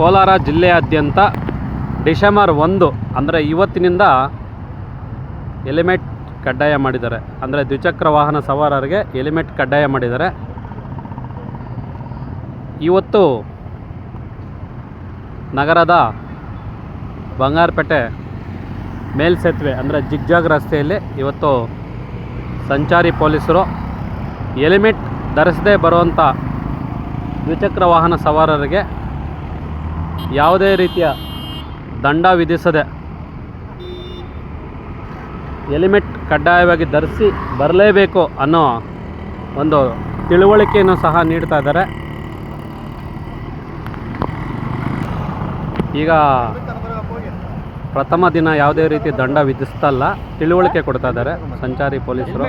ಕೋಲಾರ ಜಿಲ್ಲೆಯಾದ್ಯಂತ ಡಿಸೆಂಬರ್ ಒಂದು ಅಂದರೆ ಇವತ್ತಿನಿಂದ ಎಲಿಮೆಟ್ ಕಡ್ಡಾಯ ಮಾಡಿದ್ದಾರೆ. ಅಂದರೆ ದ್ವಿಚಕ್ರ ವಾಹನ ಸವಾರರಿಗೆ ಎಲಿಮೆಟ್ ಕಡ್ಡಾಯ ಮಾಡಿದ್ದಾರೆ. ಇವತ್ತು ನಗರದ ಬಂಗಾರಪೇಟೆ ಮೇಲ್ಸೇತುವೆ ಅಂದರೆ ಜಿಗ್ಜಾಗ್ ರಸ್ತೆಯಲ್ಲಿ ಇವತ್ತು ಸಂಚಾರಿ ಪೊಲೀಸರು ಎಲಿಮೆಟ್ ಧರಿಸದೇ ಬರುವಂಥ ದ್ವಿಚಕ್ರ ವಾಹನ ಸವಾರರಿಗೆ ಯಾವುದೇ ರೀತಿಯ ದಂಡ ವಿಧಿಸದೆ ಹೆಲಿಮೆಟ್ ಕಡ್ಡಾಯವಾಗಿ ಧರಿಸಿ ಬರಲೇಬೇಕು ಅನ್ನೋ ಒಂದು ತಿಳುವಳಿಕೆಯನ್ನು ಸಹ ನೀಡ್ತಾ ಇದ್ದಾರೆ. ಈಗ ಪ್ರಥಮ ದಿನ ಯಾವುದೇ ರೀತಿ ದಂಡ ವಿಧಿಸ್ತಲ್ಲ ತಿಳುವಳಿಕೆ ಕೊಡ್ತಾ ಇದ್ದಾರೆ ಸಂಚಾರಿ ಪೊಲೀಸರು.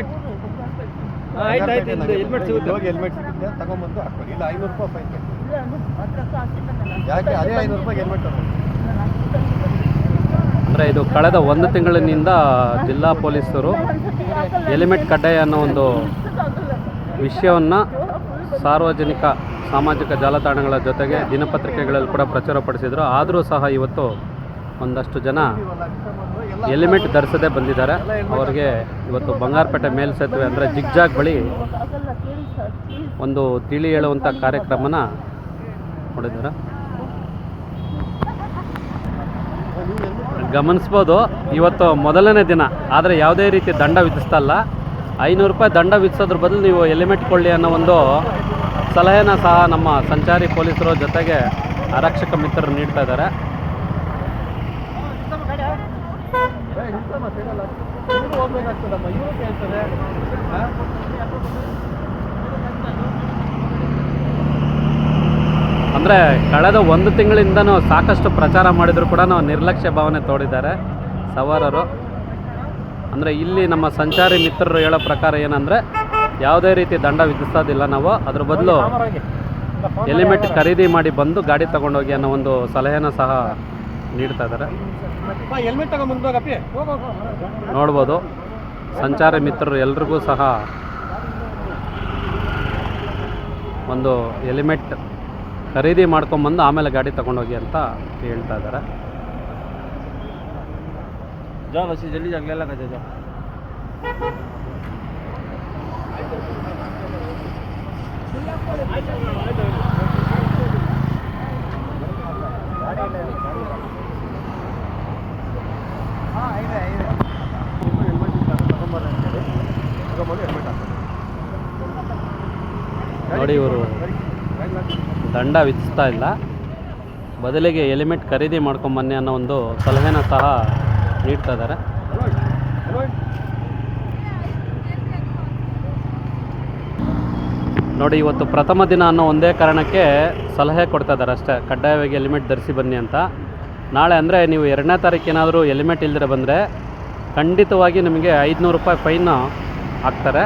ಹೆಲ್ಮೆಟ್ ಸಿಗುತ್ತೆ. ಹೋಗಿ ಹೆಲ್ಮೆಟ್ ಸಿಗುತ್ತೆ ತಗೊಂಬಂದು ಹಾಕ್ಬೇಕು ಇಲ್ಲ ಐನೂರು ರೂಪಾಯಿ ಫೈನ್ ಕಟ್ಟಿ ಯಾಕೆ? ಅದೇ ಐನೂರು ರೂಪಾಯಿ ಹೆಲ್ಮೆಟ್ ತಗೊಂಡು ಅಂದರೆ ಇದು ಕಳೆದ ಒಂದು ತಿಂಗಳಿನಿಂದ ಜಿಲ್ಲಾ ಪೊಲೀಸರು ಎಲಿಮೆಂಟ್ ಕಡ್ಡಾಯ ಅನ್ನೋ ಒಂದು ವಿಷಯವನ್ನು ಸಾರ್ವಜನಿಕ ಸಾಮಾಜಿಕ ಜಾಲತಾಣಗಳ ಜೊತೆಗೆ ದಿನಪತ್ರಿಕೆಗಳಲ್ಲಿ ಕೂಡ ಪ್ರಚಾರಪಡಿಸಿದರು ಆದರೂ ಸಹ ಇವತ್ತು ಒಂದಷ್ಟು ಜನ ಎಲಿಮೆಟ್ ಧರಿಸದೆ ಬಂದಿದ್ದಾರೆ. ಅವರಿಗೆ ಇವತ್ತು ಬಂಗಾರಪೇಟೆ ಮೇಲ್ಸೇತುವೆ ಅಂದರೆ ಜಿಗ್ಜಾಗ್ ಬಳಿ ಒಂದು ತಿಳಿ ಹೇಳುವಂಥ ಕಾರ್ಯಕ್ರಮನ ಮಾಡಿದ್ದಾರೆ. ಗಮನಿಸ್ಬೋದು, ಇವತ್ತು ಮೊದಲನೇ ದಿನ, ಆದರೆ ಯಾವುದೇ ರೀತಿ ದಂಡ ವಿಧಿಸ್ತಲ್ಲ ಐನೂರು ರೂಪಾಯಿ ದಂಡ ವಿಧಿಸೋದ್ರ ಬದಲು ನೀವು ಎಲಿಮೆಂಟ್ ಕೊಳ್ಳಿ ಅನ್ನೋ ಒಂದು ಸಲಹೆನ ಸಹ ನಮ್ಮ ಸಂಚಾರಿ ಪೊಲೀಸರ ಜೊತೆಗೆ ಆರಕ್ಷಕ ಮಿತ್ರರು ನೀಡ್ತಾ ಇದ್ದಾರೆ. ಅಂದರೆ ಕಳೆದ ಒಂದು ತಿಂಗಳಿಂದನೂ ಸಾಕಷ್ಟು ಪ್ರಚಾರ ಮಾಡಿದರೂ ಕೂಡ ನಿರ್ಲಕ್ಷ್ಯ ಭಾವನೆ ತೋಡಿದ್ದಾರೆ ಸವಾರರು. ಅಂದರೆ ಇಲ್ಲಿ ನಮ್ಮ ಸಂಚಾರಿ ಮಿತ್ರರು ಹೇಳೋ ಪ್ರಕಾರ ಏನಂದರೆ ಯಾವುದೇ ರೀತಿ ದಂಡ ವಿಧಿಸೋದಿಲ್ಲ ನಾವು. ಅದ್ರ ಬದಲು ಹೆಲಿಮೆಟ್ ಖರೀದಿ ಮಾಡಿ ಬಂದು ಗಾಡಿ ತಗೊಂಡೋಗಿ ಅನ್ನೋ ಒಂದು ಸಲಹೆನ ಸಹ ನೀಡ್ತಾ ಇದ್ದಾರೆ. ಹೆಲ್ಮೆಟ್. ನೋಡ್ಬೋದು. ಸಂಚಾರಿ ಮಿತ್ರರು ಎಲ್ರಿಗೂ ಸಹ ಒಂದು ಎಲಿಮೆಟ್ ಖರೀದಿ ಮಾಡ್ಕೊಂಬಂದು ಆಮೇಲೆ ಗಾಡಿ ತೊಗೊಂಡೋಗಿ ಅಂತ ಹೇಳ್ತಾ ಇದ್ದಾರೆ. ಜಲ್ದಿ ನೋಡಿ ಇವರು. ದಂಡ ವಿಧಿಸ್ತಾ ಇಲ್ಲ. ಬದಲಿಗೆ ಎಲಿಮೆಟ್ ಖರೀದಿ ಮಾಡ್ಕೊಂಬನ್ನಿ ಅನ್ನೋ ಒಂದು ಸಲಹೆನ ಸಹ ನೀಡ್ತಾ ಇದ್ದಾರೆ. ನೋಡಿ, ಇವತ್ತು ಪ್ರಥಮ ದಿನ ಅನ್ನೋ ಒಂದೇ ಕಾರಣಕ್ಕೆ ಸಲಹೆ ಕೊಡ್ತಾ ಇದ್ದಾರೆ ಅಷ್ಟೇ. ಕಡ್ಡಾಯವಾಗಿ ಎಲಿಮೆಟ್ ಧರಿಸಿ ಬನ್ನಿ ಅಂತ. ನಾಳೆ ಅಂದರೆ ನೀವು ಎರಡನೇ ತಾರೀಕು ಏನಾದರೂ ಎಲಿಮೆಟ್ ಇಲ್ದಿರ ಬಂದರೆ ಖಂಡಿತವಾಗಿ ನಿಮಗೆ ಐದುನೂರು ರೂಪಾಯಿ ಫೈನ್ ಹಾಕ್ತಾರೆ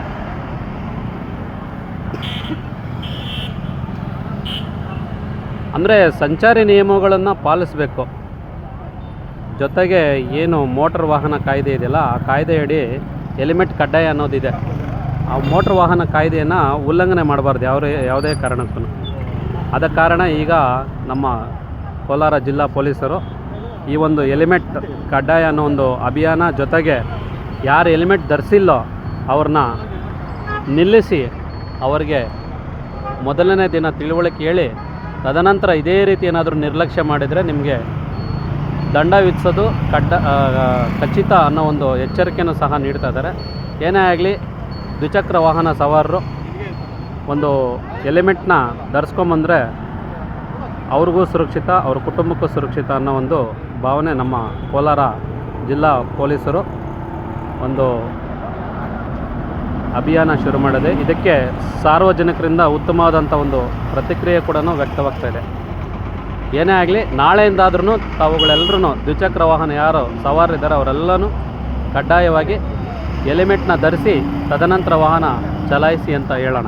ಅಂದರೆ ಸಂಚಾರಿ ನಿಯಮಗಳನ್ನು ಪಾಲಿಸಬೇಕು. ಜೊತೆಗೆ ಏನು ಮೋಟರ್ ವಾಹನ ಕಾಯ್ದೆ ಇದೆಯಲ್ಲ, ಆ ಕಾಯ್ದೆಯಡಿ ಹೆಲ್ಮೆಟ್ ಕಡ್ಡಾಯ ಅನ್ನೋದಿದೆ. ಆ ಮೋಟ್ರ್ ವಾಹನ ಕಾಯ್ದೆಯನ್ನು ಉಲ್ಲಂಘನೆ ಮಾಡಬಾರ್ದು ಯಾವುದೇ ಯಾವುದೇ ಕಾರಣಕ್ಕೂ. ಆದ ಕಾರಣ ಈಗ ನಮ್ಮ ಕೋಲಾರ ಜಿಲ್ಲಾ ಪೊಲೀಸರು ಈ ಒಂದು ಹೆಲ್ಮೆಟ್ ಕಡ್ಡಾಯ ಅನ್ನೋ ಒಂದು ಅಭಿಯಾನ ಜೊತೆಗೆ ಯಾರು ಹೆಲ್ಮೆಟ್ ಧರಿಸಿಲ್ಲೋ ಅವ್ರನ್ನ ನಿಲ್ಲಿಸಿ ಅವರಿಗೆ ಮೊದಲನೇ ದಿನ ತಿಳುವಳಿಕೆ ಹೇಳಿ ತದನಂತರ ಇದೇ ರೀತಿ ಏನಾದರೂ ನಿರ್ಲಕ್ಷ್ಯ ಮಾಡಿದರೆ ನಿಮಗೆ ದಂಡ ವಿಧಿಸೋದು ಕಡ್ಡ ಖಚಿತ ಅನ್ನೋ ಒಂದು ಎಚ್ಚರಿಕೆಯನ್ನು ಸಹ ನೀಡ್ತಾ ಇದ್ದಾರೆ. ಏನೇ ಆಗಲಿ, ದ್ವಿಚಕ್ರ ವಾಹನ ಸವಾರರು ಒಂದು ಎಲಿಮೆಂಟ್ನ ಧರಿಸ್ಕೊಂಬಂದರೆ ಅವ್ರಿಗೂ ಸುರಕ್ಷಿತ, ಅವ್ರ ಕುಟುಂಬಕ್ಕೂ ಸುರಕ್ಷಿತ ಅನ್ನೋ ಒಂದು ಭಾವನೆ ನಮ್ಮ ಕೋಲಾರ ಜಿಲ್ಲಾ ಪೊಲೀಸರು ಒಂದು ಅಭಿಯಾನ ಶುರು ಮಾಡಿದೆ. ಇದಕ್ಕೆ ಸಾರ್ವಜನಿಕರಿಂದ ಉತ್ತಮವಾದಂಥ ಒಂದು ಪ್ರತಿಕ್ರಿಯೆ ಕೂಡ ವ್ಯಕ್ತವಾಗ್ತಾ ಇದೆ. ಏನೇ ಆಗಲಿ ನಾಳೆಯಿಂದಾದ್ರೂ ತಾವುಗಳೆಲ್ಲರೂ ದ್ವಿಚಕ್ರ ವಾಹನ ಯಾರು ಸವಾರಿದ್ದಾರೆ ಅವರೆಲ್ಲನೂ ಕಡ್ಡಾಯವಾಗಿ ಹೆಲಿಮೆಟ್ನ ಧರಿಸಿ ತದನಂತರ ವಾಹನ ಚಲಾಯಿಸಿ ಅಂತ ಹೇಳೋಣ.